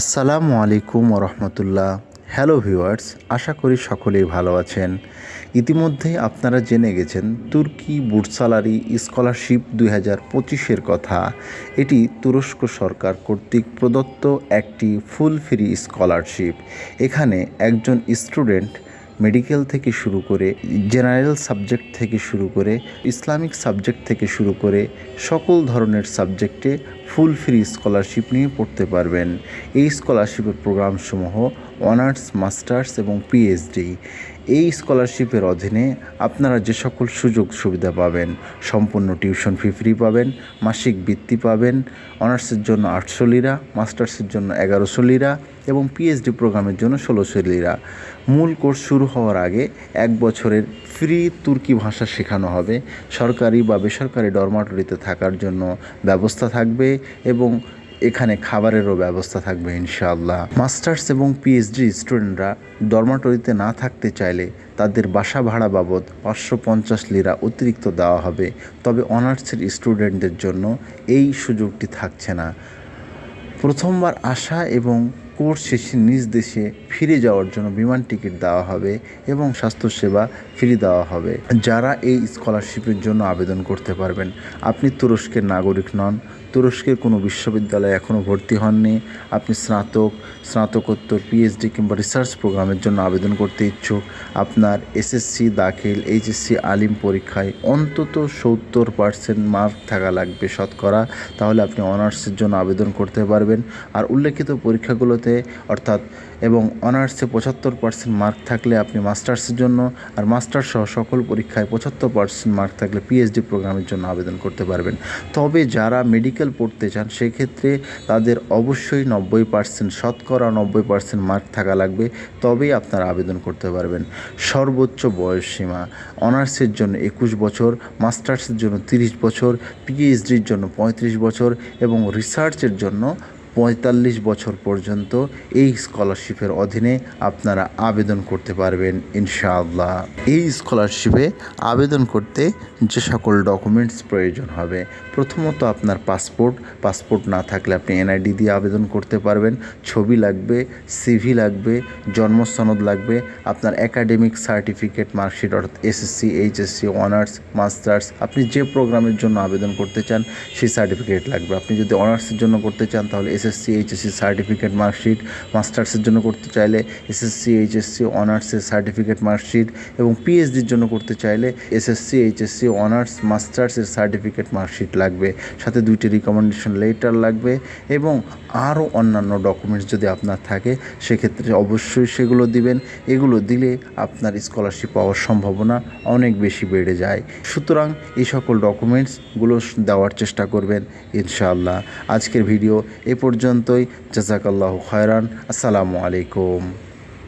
আসসালামু আলাইকুম রহমতুল্লাহ hello viewers, আশা করি সকলেই ভালো আছেন। ইতিমধ্যে আপনারা জেনে গেছেন তুর্কি বুটসালারি স্কলারশিপ দুই হাজার পঁচিশের কথা। এটি তুরস্ক সরকার কর্তৃক প্রদত্ত একটি ফুল ফ্রি স্কলারশিপ। এখানে একজন স্টুডেন্ট মেডিকেল থেকে শুরু করে জেনারেল সাবজেক্ট থেকে শুরু করে ইসলামিক সাবজেক্ট থেকে শুরু করে, সকল ধরনের সাবজেক্টে ফুল ফ্রি স্কলারশিপ নিয়ে পড়তে পারবেন। এই স্কলারশিপের প্রোগ্রামসমূহ অনার্স মাস্টার্স এবং পিএইচডি এই স্কলারশিপের অধীনে আপনারা যে সকল সুযোগ সুবিধা পাবেন, সম্পূর্ণ টিউশন ফি ফ্রি পাবেন, মাসিক বৃত্তি পাবেন, অনার্সের জন্য আটশো লিরা, মাস্টার্সের জন্য এগারোশো লিরা এবং পিএইচডি প্রোগ্রামের জন্য ষোলোশো লিরা। মূল কোর্স শুরু হওয়ার আগে এক বছরের ফ্রি তুর্কি ভাষা শেখানো হবে। সরকারি বা বেসরকারি ডরমাটরিতে থাকার জন্য ব্যবস্থা থাকবে এবং এখানে খাবারেরও ব্যবস্থা থাকবে ইনশাআল্লাহ। মাস্টার্স এবং পিএইচডি স্টুডেন্টরা ডরমাটরিতে না থাকতে চাইলে তাদের বাসা ভাড়া বাবদ পাঁচশো পঞ্চাশ লিরা অতিরিক্ত দেওয়া হবে। তবে অনার্সের স্টুডেন্টদের জন্য এই সুযোগটি থাকছে না। প্রথমবার আসা এবং কোর্স শেষে নিজ দেশে ফিরে যাওয়ার জন্য বিমান টিকিট দেওয়া হবে এবং স্বাস্থ্যসেবা ফ্রি দেওয়া হবে। যারা এই স্কলারশিপের জন্য আবেদন করতে পারবেন, আপনি তুরস্কের নাগরিক নন। তুরস্কের কোনো বিশ্ববিদ্যালয়ে এখনও ভর্তি হননি। আপনি স্নাতক, স্নাতকোত্তর পিএইচডি কিংবা রিসার্চ প্রোগ্রামের জন্য আবেদন করতে ইচ্ছুক। আপনার এসএসসি দাখিল এইচএসসি আলিম পরীক্ষায় অন্তত সত্তর পার্সেন্ট মার্ক থাকা লাগবে শতকরা। তাহলে আপনি অনার্সের জন্য আবেদন করতে পারবেন। আর উল্লেখিত পরীক্ষাগুলোতে অর্থাৎ, এবং অনার্সে পঁচাত্তর পার্সেন্ট মার্ক থাকলে আপনি মাস্টার্সের জন্য, আর মাস্টার্স সহ সকল পরীক্ষায় পঁচাত্তর পার্সেন্ট মার্ক থাকলে পিএইচডি প্রোগ্রামের জন্য আবেদন করতে পারবেন। তবে যারা মেডিকেল পড়তে চান, সেক্ষেত্রে তাদের অবশ্যই নব্বই পার্সেন্ট শতকরা নব্বই পার্সেন্ট মার্ক থাকা লাগবে, তবেই আপনারা আবেদন করতে পারবেন। সর্বোচ্চ বয়স সীমা অনার্সের জন্য একুশ বছর মাস্টার্সের জন্য তিরিশ বছর পিএইচডির জন্য পঁয়ত্রিশ বছর, এবং রিসার্চের জন্য পঁয়তাল্লিশ বছর পর্যন্ত এই স্কলারশিপের অধীনে আপনারা আবেদন করতে পারবেন, ইনশাআল্লাহ। এই স্কলারশিপে আবেদন করতে যে সকল ডকুমেন্টস প্রয়োজন হবে, প্রথমত আপনার পাসপোর্ট পাসপোর্ট না থাকলে আপনি এনআইডি দিয়ে আবেদন করতে পারবেন, ছবি লাগবে, সিভি লাগবে, জন্মসনদ লাগবে, আপনার একাডেমিক সার্টিফিকেট, মার্কশিট, অর্থাৎ এসএসসি, এইচএসসি, অনার্স, মাস্টার্স, আপনি যে প্রোগ্রামের জন্য আবেদন করতে চান, সেই সার্টিফিকেট লাগবে। আপনি যদি অনার্সের জন্য করতে চান, তাহলে এসএসসি, এইচএসসি সার্টিফিকেট মার্কশিট, মাস্টার্সের জন্য করতে চাইলে এসএসসি, এইচএসসি, অনার্সের সার্টিফিকেট মার্কশিট এবং পিএইচডির জন্য করতে চাইলে এসএসসি, এইচএসসি, অনার্স, মাস্টার্সের সার্টিফিকেট মার্কশিট লাগবে। সাথে দুইটি রিকমেন্ডেশন লেটার লাগবে এবং আরও অন্যান্য ডকুমেন্টস যদি আপনার থাকে, সেক্ষেত্রে অবশ্যই সেগুলো দিবেন। এগুলো দিলে আপনার স্কলারশিপ পাওয়ার সম্ভাবনা অনেক বেশি বেড়ে যায়। সুতরাং এই সকল ডকুমেন্টসগুলো দেওয়ার চেষ্টা করবেন ইনশাআল্লাহ। আজকের ভিডিও এ পর্যন্তই। জাজাকাল্লাহ খয়রান। আসসালামু আলাইকুম।